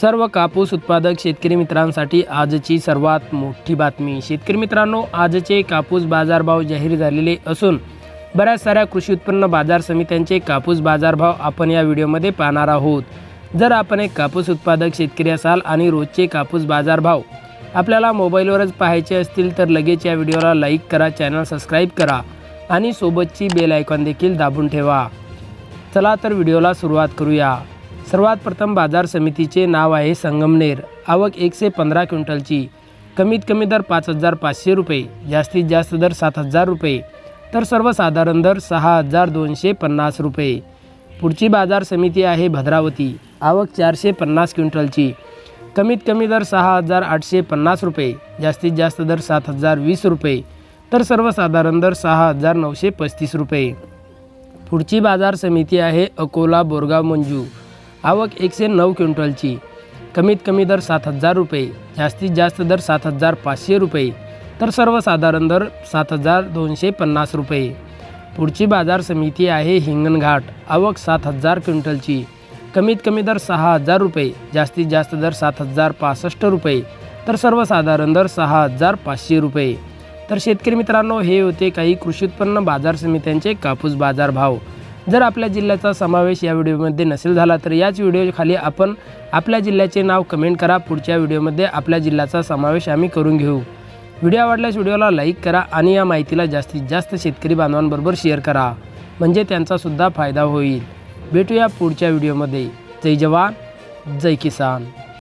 सर्व कापूस उत्पादक शेतकरी मित्रांसाठी आजची सर्वात मोठी बातमी. शेतकरी मित्रांनो आजचे कापूस बाजारभाव जाहीर झालेले असून बऱ्याच साऱ्या कृषी उत्पन्न बाजार समित्यांचे कापूस बाजारभाव आपण या व्हिडिओमध्ये पाहणार आहोत. जर आपण एक कापूस उत्पादक शेतकरी असाल आणि रोजचे कापूस बाजारभाव आपल्याला मोबाईलवरच पाहायचे असतील तर लगेच या व्हिडिओला लाईक करा चॅनल सबस्क्राईब करा आणि सोबतची बेल आयकॉन देखील दाबून ठेवा. चला तर व्हिडिओला सुरुवात करूया. सर्वात प्रथम बाजार समितीचे नाव आहे संगमनेर. आवक एकशे पंधरा क्विंटलची. कमीत कमी दर पाच हजार पाचशे रुपये जास्तीत जास्त दर सात हजार रुपये तर सर्वसाधारण दर सहा हजार दोनशे पन्नास रुपये. पुढची बाजार समिती आहे भद्रावती. आवक चारशे पन्नास क्विंटलची. कमीत कमी दर सहा हजार आठशे पन्नास रुपये जास्तीत जास्त दर सात हजार वीस रुपये तर सर्वसाधारण दर सहा हजार नऊशे पस्तीस रुपये. पुढची बाजार समिती आहे अकोला बोरगाव मंजू. आवक एकशे नऊ क्विंटलची. कमीत कमी दर सात हजार रुपये जास्तीत जास्त दर सात हजार पाचशे रुपये तर सर्वसाधारण दर सात हजार दोनशे पन्नास रुपये. पुढची बाजार समिती आहे हिंगणघाट आवक सात हजार क्विंटलची. कमीत कमी दर सहा हजार रुपये जास्तीत जास्त दर सात हजार पासष्ट रुपये तर सर्वसाधारण दर सहा हजार पाचशे रुपये. तर शेतकरी मित्रांनो हे होते काही कृषी उत्पन्न बाजार समित्यांचे कापूस बाजार भाव. जर आपल्या जिल्ह्याचा समावेश या व्हिडिओमध्ये नसेल झाला तर याच व्हिडिओखाली आपण आपल्या जिल्ह्याचे नाव कमेंट करा. पुढच्या व्हिडिओमध्ये आपल्या जिल्ह्याचा समावेश आम्ही करून घेऊ. व्हिडिओ आवडल्यास व्हिडिओला लाईक करा आणि या माहितीला जास्तीत जास्त शेतकरी बांधवांबरोबर शेअर करा. म्हणजे त्यांचासुद्धा फायदा होईल. भेटूया पुढच्या व्हिडिओमध्ये. जय जवान जय किसान.